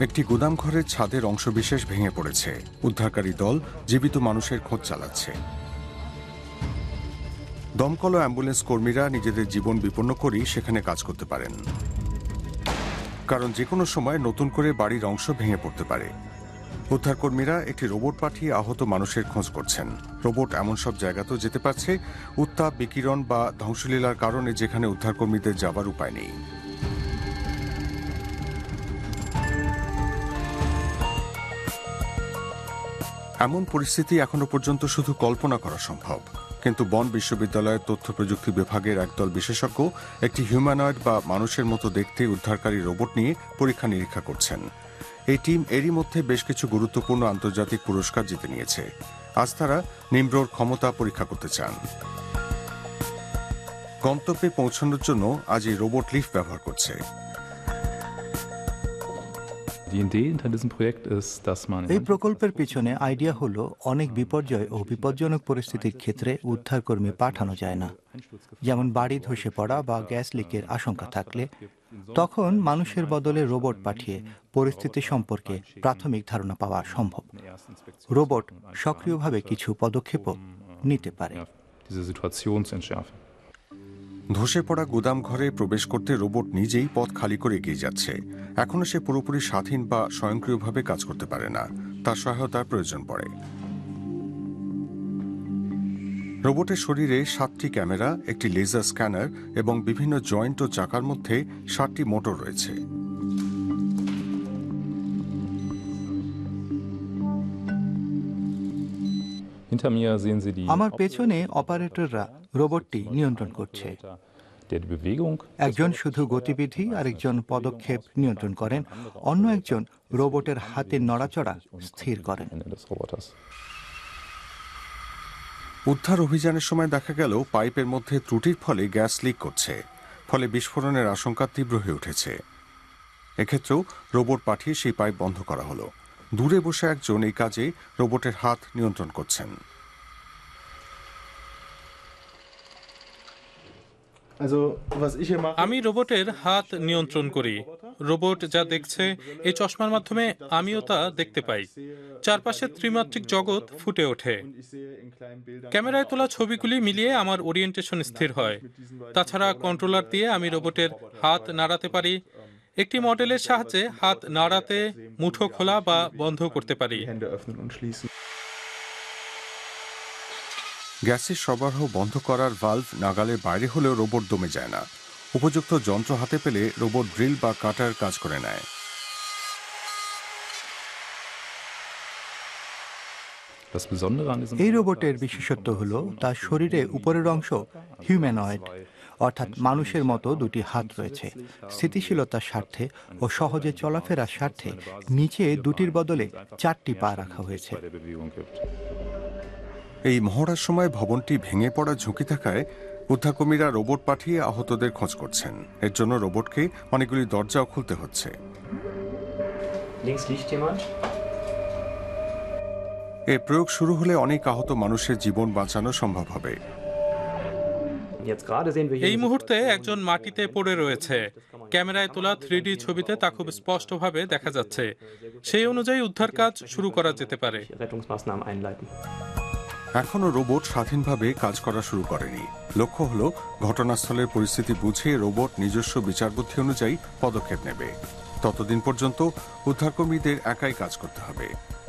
একটি গুদাম ঘরের ছাদের অংশবিশেষ ভেঙে পড়েছে। উদ্ধারকারী দল জীবিত মানুষের খোঁজ চালাচ্ছে। দমকল অ্যাম্বুলেন্স কর্মীরা নিজেদের জীবন বিপন্ন করেই সেখানে কাজ করতে পারেন। কারণ যে কোনো সময় নতুন করে বাড়ির অংশ ভেঙে পড়তে পারে। উদ্ধারকর্মীরা একটি রোবট পাঠিয়ে আহত মানুষের খোঁজ করছেন। রোবট এমন সব জায়গাতেও যেতে পারছে, উত্তাপ, বিকিরণ বা ধ্বংসলীলার কারণে যেখানে উদ্ধারকর্মীদের যাবার উপায় নেই। এমন পরিস্থিতি এখনও পর্যন্ত শুধু কল্পনা করা সম্ভব। কিন্তু বন বিশ্ববিদ্যালয়ের তথ্য প্রযুক্তি বিভাগের একদল বিশেষজ্ঞ একটি হিউম্যানয়েড বা মানুষের মতো দেখতে উদ্ধারকারী রোবট নিয়ে পরীক্ষা নিরীক্ষা করছেন। এই টিম এরই মধ্যে বেশ কিছু গুরুত্বপূর্ণ আন্তর্জাতিক পুরস্কার জিতে নিয়েছে। আজ তারা নিম্ব্রোর ক্ষমতা পরীক্ষা করতে চান। গন্তব্যে পৌঁছানোর জন্য আজ এই রোবট লিফট ব্যবহার করছে। এই প্রকল্পের পিছনে আইডিয়া হলো অনেক বিপর্যয় ও বিপজ্জনক পরিস্থিতির ক্ষেত্রে উদ্ধারকর্মী পাঠানো যায় না। যেমন বাড়ি ধসে পড়া বা গ্যাস লিকের আশঙ্কা থাকলে। তখন মানুষের বদলে রোবট পাঠিয়ে পরিস্থিতি সম্পর্কে প্রাথমিক ধারণা পাওয়া সম্ভব। রোবট সক্রিয়ভাবে কিছু পদক্ষেপও নিতে পারে। ধসে পড়া গুদাম ঘরে প্রবেশ করতে রোবট নিজেই পথ খালি করে এগিয়ে যাচ্ছে। এখনও সে পুরোপুরি স্বাধীন বা স্বয়ংক্রিয়ভাবে কাজ করতে পারে না। তার সহায়তার প্রয়োজন পড়ে। রোবটের শরীরে সাতটি ক্যামেরা একটি লেজার স্ক্যানার এবং বিভিন্ন জয়েন্ট ও চাকার মধ্যে সাতটি মোটর রয়েছে। আমার পেছনে অপারেটররা রোবটটি নিয়ন্ত্রণ করছে। একজন শুধু গতিবিধি আরেকজন পদক্ষেপ নিয়ন্ত্রণ করেন অন্য একজন রোবটের হাতের নড়াচড়া স্থির করেন. উদ্ধার অভিযানের সময় দেখা গেল পাইপের মধ্যে ত্রুটির ফলে গ্যাস লিক করছে ফলে বিস্ফোরণের আশঙ্কা তীব্র হয়ে উঠেছে। এক্ষেত্রেও রোবট পাঠিয়ে সেই পাইপ বন্ধ করা হলো। দূরে বসে একজন এই কাজে রোবটের হাত নিয়ন্ত্রণ করছেন। আমি রোবটের হাত নিয়ন্ত্রণ করি। রোবট যা দেখছে এই চশমার মাধ্যমে আমিও তা দেখতে পাই। চারপাশে ত্রিমাত্রিক জগৎ ফুটে ওঠে। ক্যামেরায় তোলা ছবিগুলি মিলিয়ে আমার ওরিয়েন্টেশন স্থির হয়। তাছাড়া কন্ট্রোলার দিয়ে আমি রোবটের হাত নাড়াতে পারি। একটি মডেলের সাহায্যে হাত নাড়াতে মুঠো খোলা বা বন্ধ করতে পারি। গ্যাসের সরবরাহ বন্ধ করার ভালভ নাগালের বাইরে হলেও রোবট দমে যায় না। উপযুক্ত যন্ত্র হাতে পেলে রোবট ড্রিল বা কাটার কাজ করে নেয়। Das Besondere an diesem এই রোবটের বিশেষত্ব হলো তার শরীরে উপরের অংশ হিউম্যানয়েড অর্থাৎ মানুষের মতো দুটি হাত রয়েছে। স্থিতিশীলতার স্বার্থে ও সহজে চলাফেরার স্বার্থে নিচে দুটির বদলে চারটি পা রাখা হয়েছে। এই মহড়ার সময় ভবনটি ভেঙে পড়ার ঝুঁকি থাকায় উদ্ধারকর্মীরা রোবট পাঠিয়ে আহতদের খোঁজ করছেন। এর জন্য রোবটকে অনেকগুলি দরজাও খুলতে হচ্ছে। এ প্রয়োগ শুরু হলে অনেক আহত মানুষের জীবন বাঁচানো সম্ভব হবে। Jetzt gerade sehen wir hier. এই মুহূর্তে একজন মাটিতে পড়ে রয়েছে। ক্যামেরায় তোলা থ্রি ছবিতে তা খুব স্পষ্টভাবে দেখা যাচ্ছে। সেই অনুযায়ী উদ্ধার কাজ শুরু করা যেতে পারে. এখনও রোবট স্বাধীনভাবে কাজ করা শুরু করেনি। লক্ষ্য হল, ঘটনাস্থলের পরিস্থিতি বুঝে রোবট নিজস্ব বিচারবুদ্ধি অনুযায়ী পদক্ষেপ নেবে। ততদিন পর্যন্ত উদ্ধারকর্মীদের একাই কাজ করতে হবে।